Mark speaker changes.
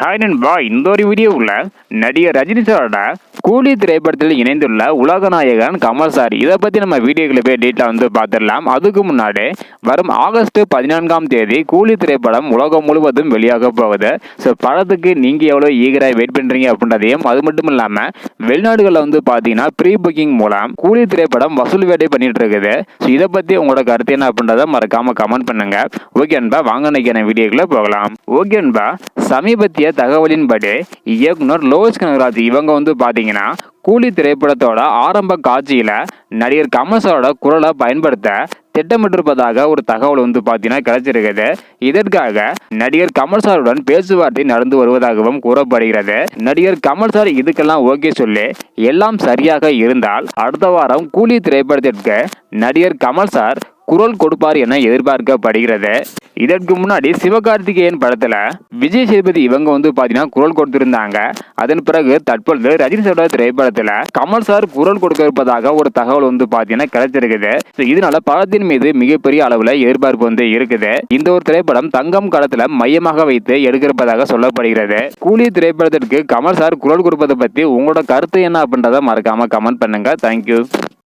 Speaker 1: Hi நண்பா இந்த ஒரு வீடியோவில் நடிகர் ரஜினி சாரோட கூலி திரைப்படத்தில் இணைந்துள்ள உலகநாயகன் கமல் சார். இதை பற்றி நம்ம வீடியோக்களை போய் டீட்டெயில் வந்து பார்த்துடலாம். அதுக்கு முன்னாடி வரும் ஆகஸ்ட் பதினான்காம் தேதி கூலி திரைப்படம் உலகம் முழுவதும் வெளியாக போகுது. ஸோ படத்துக்கு நீங்கள் எவ்வளோ ஈகராக வெயிட் பண்ணுறீங்க அப்படின்றதையும் அது மட்டும் இல்லாமல் வெளிநாடுகளில் வந்து பார்த்தீங்கன்னா ப்ரீ புக்கிங் மூலம் கூலி திரைப்படம் வசூல் வேட்டை பண்ணிட்டு இருக்குது. ஸோ இதை பற்றி உங்களோட கருத்து என்ன அப்படின்றத மறக்காமல் கமெண்ட் பண்ணுங்க. ஓகே அன்பா வாங்க நினைக்கிற வீடியோக்களை போகலாம். ஓகே அன்பா சமீபத்திய தகவலின்படி இயக்குனர் லோகேஷ் கனகராஜ் இவங்க வந்து பார்த்தீங்கன்னா கூலி திரைப்படத்தோட ஆரம்ப காட்சியில் நடிகர் கமல் சாரோட குரலை பயன்படுத்த திட்டமிட்டிருப்பதாக ஒரு தகவல் வந்து பார்த்தீங்கன்னா கிடைச்சிருக்குது. இதற்காக நடிகர் கமல் சாருடன் பேச்சுவார்த்தை நடந்து வருவதாகவும் கூறப்படுகிறது. நடிகர் கமல் சார் இதுக்கெல்லாம் ஓகே சொல்லி எல்லாம் சரியாக இருந்தால் அடுத்த வாரம் கூலி திரைப்படத்திற்கு நடிகர் கமல் சார் குரல் கொடுப்பார் என எதிர்பார்க்கப்படுகிறது. இதற்கு முன்னாடி சிவகார்த்திகேயன் படத்துல விஜய் சேதுபதி இவங்க வந்து பாத்தீங்கன்னா குரல் கொடுத்திருந்தாங்க. அதன் பிறகு தற்பொழுது ரஜினி சாரோட திரைப்படத்துல கமல் சார் குரல் கொடுக்க இருப்பதாக ஒரு தகவல் வந்து பாத்தீங்கன்னா கிடைச்சிருக்குது. இதனால படத்தின் மீது மிகப்பெரிய அளவுல எதிர்பார்ப்பு வந்து இருக்குது. இந்த ஒரு திரைப்படம் தங்கம் காலத்துல மையமாக வைத்து எடுக்கிறப்பதாக சொல்லப்படுகிறது. கூலி திரைப்படத்திற்கு கமல் சார் குரல் கொடுப்பதை பத்தி உங்களோட கருத்து என்ன அப்படின்றத மறக்காம கமெண்ட் பண்ணுங்க. தேங்க்யூ